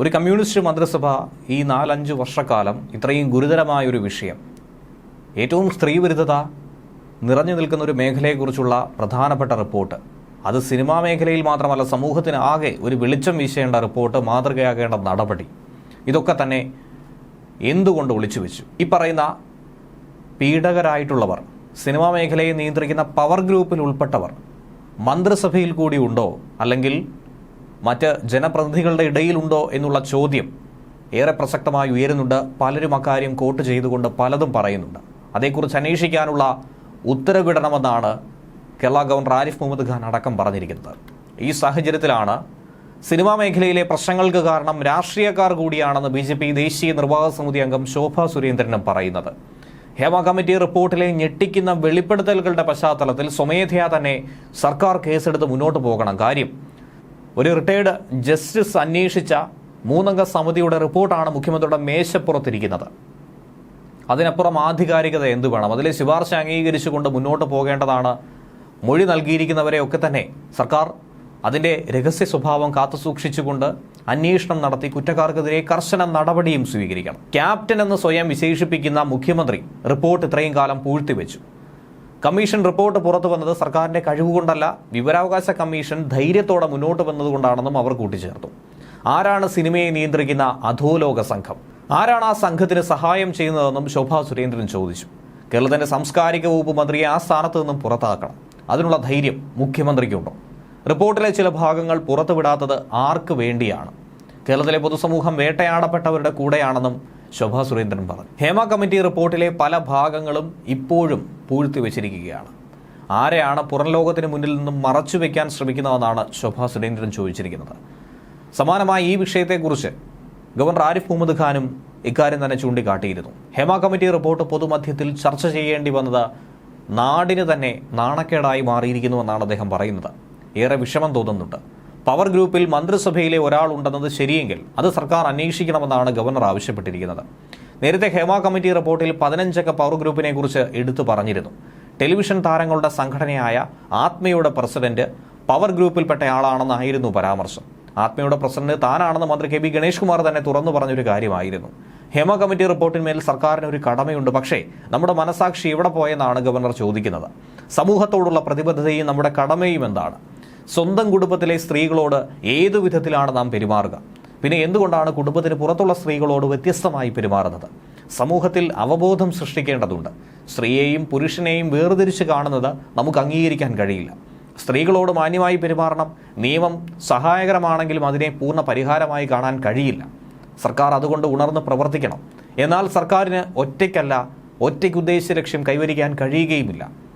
ഒരു കമ്മ്യൂണിസ്റ്റ് മന്ത്രിസഭ ഈ നാലഞ്ച് വർഷക്കാലം ഇത്രയും ഗുരുതരമായ ഒരു വിഷയം. ഏറ്റവും സ്ത്രീവിരുദ്ധത നിറഞ്ഞു നിൽക്കുന്ന ഒരു മേഖലയെക്കുറിച്ചുള്ള പ്രധാനപ്പെട്ട റിപ്പോർട്ട്. അത് സിനിമാ മേഖലയിൽ മാത്രമല്ല സമൂഹത്തിന് ആകെ ഒരു വെളിച്ചം വീശേണ്ട റിപ്പോർട്ട് മാതൃകയാകേണ്ട നടപടി. ഇതൊക്കെ തന്നെ എന്തുകൊണ്ട് ഒളിച്ചു വെച്ചു? ഈ പറയുന്ന പീഡകരായിട്ടുള്ളവർ സിനിമാ മേഖലയെ നിയന്ത്രിക്കുന്ന പവർ ഗ്രൂപ്പിൽ ഉൾപ്പെട്ടവർ മന്ത്രിസഭയിൽ കൂടി ഉണ്ടോ? അല്ലെങ്കിൽ മറ്റ് ജനപ്രതിനിധികളുടെ ഇടയിലുണ്ടോ എന്നുള്ള ചോദ്യം ഏറെ പ്രസക്തമായി ഉയരുന്നുണ്ട്. പലരും അക്കാര്യം കോട്ട് ചെയ്തുകൊണ്ട് പലതും പറയുന്നുണ്ട്. അതേക്കുറിച്ച് അന്വേഷിക്കാനുള്ള ഉത്തരവിടണമെന്നാണ് കേരള ഗവർണർ ആരിഫ് മുഹമ്മദ് ഖാൻ അടക്കം പറഞ്ഞിരിക്കുന്നത്. ഈ സാഹചര്യത്തിലാണ് സിനിമാ മേഖലയിലെ പ്രശ്നങ്ങൾക്ക് കാരണം രാഷ്ട്രീയക്കാർ കൂടിയാണെന്ന് ബി ജെ പി ദേശീയ നിർവാഹക സമിതി അംഗം ശോഭ സുരേന്ദ്രനും പറയുന്നത്. ഹേമ കമ്മിറ്റി റിപ്പോർട്ടിലെ ഞെട്ടിക്കുന്ന വെളിപ്പെടുത്തലുകളുടെ പശ്ചാത്തലത്തിൽ സ്വമേധയാ തന്നെ സർക്കാർ കേസെടുത്ത് മുന്നോട്ട് പോകണം. കാര്യം ഒരു റിട്ടയേർഡ് ജസ്റ്റിസ് അന്വേഷിച്ച മൂന്നംഗ സമിതിയുടെ റിപ്പോർട്ടാണ് മുഖ്യമന്ത്രിയുടെ മേശപ്പുറത്തിരിക്കുന്നത്. അതിനപ്പുറം ആധികാരികത എന്തു വേണം? അതിലെ ശുപാർശ അംഗീകരിച്ചുകൊണ്ട് മുന്നോട്ട് പോകേണ്ടതാണ് മൊഴി നൽകിയിരിക്കുന്നവരെ ഒക്കെ തന്നെ. സർക്കാർ അതിന്റെ രഹസ്യ സ്വഭാവം കാത്തുസൂക്ഷിച്ചുകൊണ്ട് അന്വേഷണം നടത്തി കുറ്റക്കാർക്കെതിരെ കർശന നടപടിയും സ്വീകരിക്കണം. ക്യാപ്റ്റൻ എന്ന് സ്വയം വിശേഷിപ്പിക്കുന്ന മുഖ്യമന്ത്രി റിപ്പോർട്ട് ഇത്രയും കാലം പൂഴ്ത്തിവെച്ചു. കമ്മീഷൻ റിപ്പോർട്ട് പുറത്തു വന്നത് സർക്കാരിന്റെ കഴിവുകൊണ്ടല്ല. വിവരാവകാശ കമ്മീഷൻ ധൈര്യത്തോടെ മുന്നോട്ട് വന്നതുകൊണ്ടാണെന്നും അവർ കൂട്ടിച്ചേർത്തു. ആരാണ് സിനിമയെ നിയന്ത്രിക്കുന്ന അധോലോക സംഘം? ആരാണ് ആ സംഘത്തിന് സഹായം ചെയ്യുന്നതെന്നും ശോഭാ സുരേന്ദ്രൻ ചോദിച്ചു. കേരളത്തിന്റെ സാംസ്കാരിക വകുപ്പ് മന്ത്രിയെ ആ സ്ഥാനത്ത് നിന്നും പുറത്താക്കണം. അതിനുള്ള ധൈര്യം മുഖ്യമന്ത്രിക്കുണ്ടോ? റിപ്പോർട്ടിലെ ചില ഭാഗങ്ങൾ പുറത്തുവിടാത്തത് ആർക്ക് വേണ്ടിയാണ്? കേരളത്തിലെ പൊതുസമൂഹം വേട്ടയാടപ്പെട്ടവരുടെ കൂടെയാണെന്നും ശോഭാ സുരേന്ദ്രൻ പറഞ്ഞു. ഹേമ കമ്മിറ്റി റിപ്പോർട്ടിലെ പല ഭാഗങ്ങളും ഇപ്പോഴും പൂഴ്ത്തി വെച്ചിരിക്കുകയാണ് ആരെയാണ് പുറം ലോകത്തിന് മുന്നിൽ നിന്നും മറച്ചുവെക്കാൻ ശ്രമിക്കുന്നതെന്നാണ് ശോഭാ സുരേന്ദ്രൻ ചോദിച്ചിരിക്കുന്നത്. സമാനമായി ഈ വിഷയത്തെക്കുറിച്ച് ഗവർണർ ആരിഫ് മുഹമ്മദ് ഖാനും ഇക്കാര്യം തന്നെ ചൂണ്ടിക്കാട്ടിയിരുന്നു. ഹേമ കമ്മിറ്റി റിപ്പോർട്ട് പൊതുമധ്യത്തിൽ ചർച്ച ചെയ്യേണ്ടി വന്നത് നാടിന് തന്നെ നാണക്കേടായി മാറിയിരിക്കുന്നുവെന്നാണ് അദ്ദേഹം പറയുന്നത്. ഏറെ വിഷമം തോന്നുന്നുണ്ട്. പവർ ഗ്രൂപ്പിൽ മന്ത്രിസഭയിലെ ഒരാൾ ഉണ്ടെന്നത് ശരിയെങ്കിൽ അത് സർക്കാർ അന്വേഷിക്കണമെന്നാണ് ഗവർണർ ആവശ്യപ്പെട്ടിരിക്കുന്നത്. നേരത്തെ ഹേമ കമ്മിറ്റി റിപ്പോർട്ടിൽ പതിനഞ്ചക്ക പവർ ഗ്രൂപ്പിനെ കുറിച്ച് എടുത്തു പറഞ്ഞിരുന്നു. ടെലിവിഷൻ താരങ്ങളുടെ സംഘടനയായ ആത്മയുടെ പ്രസിഡന്റ് പവർ ഗ്രൂപ്പിൽപ്പെട്ടയാളാണെന്നായിരുന്നു പരാമർശം. ആത്മയുടെ പ്രസിഡന്റ് താനാണെന്ന് മന്ത്രി കെ ബി ഗണേഷ് കുമാർ തന്നെ തുറന്നു പറഞ്ഞൊരു കാര്യമായിരുന്നു. ഹേമ കമ്മിറ്റി റിപ്പോർട്ടിന്മേൽ സർക്കാരിന് ഒരു കടമയുണ്ട്. പക്ഷേ നമ്മുടെ മനസാക്ഷി എവിടെ പോയെന്നാണ് ഗവർണർ ചോദിക്കുന്നത്. സമൂഹത്തോടുള്ള പ്രതിബദ്ധതയും നമ്മുടെ കടമയും എന്താണ്? സ്വന്തം കുടുംബത്തിലെ സ്ത്രീകളോട് ഏതു വിധത്തിലാണ് നാം പെരുമാറുക? പിന്നെ എന്തുകൊണ്ടാണ് കുടുംബത്തിന് പുറത്തുള്ള സ്ത്രീകളോട് വ്യത്യസ്തമായി പെരുമാറുന്നത്? സമൂഹത്തിൽ അവബോധം സൃഷ്ടിക്കേണ്ടതുണ്ട്. സ്ത്രീയെയും പുരുഷനെയും വേർതിരിച്ച് കാണുന്നത് നമുക്ക് അംഗീകരിക്കാൻ കഴിയില്ല. സ്ത്രീകളോട് മാന്യമായി പെരുമാറണം നിയമം സഹായകരമാണെങ്കിലും അതിനെ പൂർണ പരിഹാരമായി കാണാൻ കഴിയില്ല. സർക്കാർ അതുകൊണ്ട് ഉണർന്ന് പ്രവർത്തിക്കണം. എന്നാൽ സർക്കാരിന് ഒറ്റയ്ക്കല്ല ഒറ്റയ്ക്ക് ഉദ്ദേശിച്ച ലക്ഷ്യം കൈവരിക്കാൻ കഴിയുകയുമില്ല.